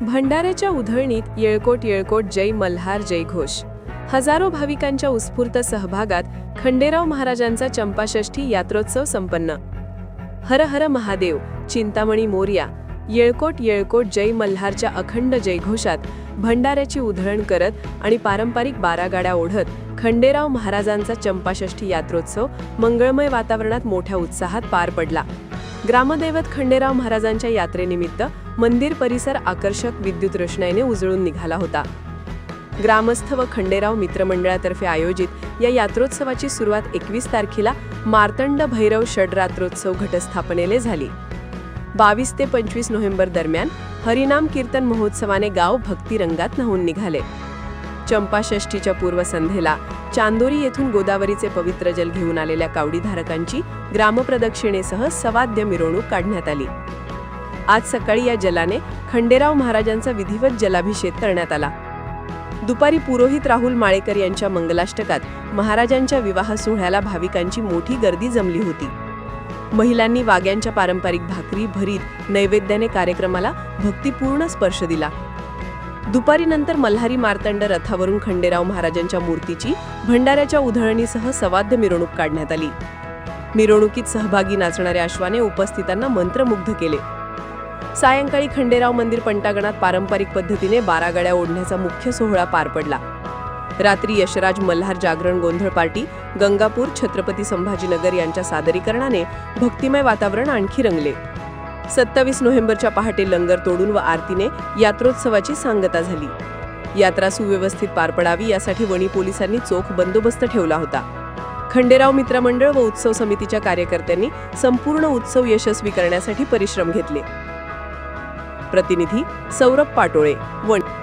भंडाऱ्याच्या उधळणीत येळकोट येळकोट जय मल्हार जय घोष. हजारो भाविकांच्या उत्स्फूर्त सहभागात खंडेराव महाराजांचा चंपाषष्ठी यात्रोत्सव संपन्न. हर हर महादेव चिंतामणी मोर्या येळकोट येळकोट जय मल्हारच्या अखंड जयघोषात भंडाऱ्याची उधळण करत आणि पारंपरिक बारा गाड्या ओढत खंडेराव महाराजांचा चंपाषष्ठी यात्रोत्सव मंगळमय वातावरणात मोठ्या उत्साहात पार पडला. ग्रामदैवत खंडेराव महाराजांच्या यात्रेनिमित्त मंदिर परिसर आकर्षक विद्युत रोषणाईने उजळून निघाला होता. ग्रामस्थ व खंडेराव मित्रमंडळातर्फे आयोजित या यात्रोत्सवाची सुरुवात एकवीस तारखेला मार्तंड भैरव षडरात्रोत्सव घटस्थापनेले झाली. बावीस ते पंचवीस नोव्हेंबर दरम्यान हरिनाम कीर्तन महोत्सवाने गाव भक्तिरंगात न्हावून निघाले. चंपाषष्ठीच्या पूर्वसंध्येला चांदोरी येथून गोदावरीचे पवित्र जल घेऊन आलेल्या कावडीधारकांची ग्रामप्रदक्षिणेसह सवाद्य मिरवणूक काढण्यात आली. आज सकाळी या जलाने खंडेराव महाराजांचा विधिवत जलाभिषेक करण्यात आला. दुपारी पुरोहित राहुल माळेकर यांच्या मंगलाष्टकात महाराजांच्या विवाह सोहळ्याला भाविकांची मोठी गर्दी जमली होती. महिलांनी वाग्यांच्या पारंपरिक भाकरी भरीत नैवेद्याने कार्यक्रमाला भक्तिपूर्ण स्पर्श दिला. दुपारीनंतर मल्हारी मार्तंड रथावरून खंडेराव महाराजांच्या मूर्तीची भंडाऱ्याच्या उधळणीसह सवाद्य मिरवणूक काढण्यात आली. मिरवणुकीत सहभागी नाचणाऱ्या अश्वाने उपस्थितांना मंत्रमुग्ध केले. सायंकाळी खंडेराव मंदिर पंटागणात पारंपरिक पद्धतीने बारागड्या ओढण्याचा मुख्य सोहळा पार पडला. रात्री यशराज मल्हार जागरण गोंधळ पार्टी गंगापूर छत्रपती संभाजीनगर यांच्या सादरीकरणाने भक्तिमय वातावरण आणखी रंगले. सत्तावीस नोव्हेंबरच्या पहाटे लंगर तोडून व आरतीने यात्रोत्सवाची सांगता झाली. यात्रा सुव्यवस्थित पार पडावी यासाठी वणी पोलिसांनी चोख बंदोबस्त ठेवला होता. खंडेराव मित्रमंडळ व उत्सव समितीच्या कार्यकर्त्यांनी संपूर्ण उत्सव यशस्वी करण्यासाठी परिश्रम घेतले. प्रतिनिधी सौरभ पाटोळे वणी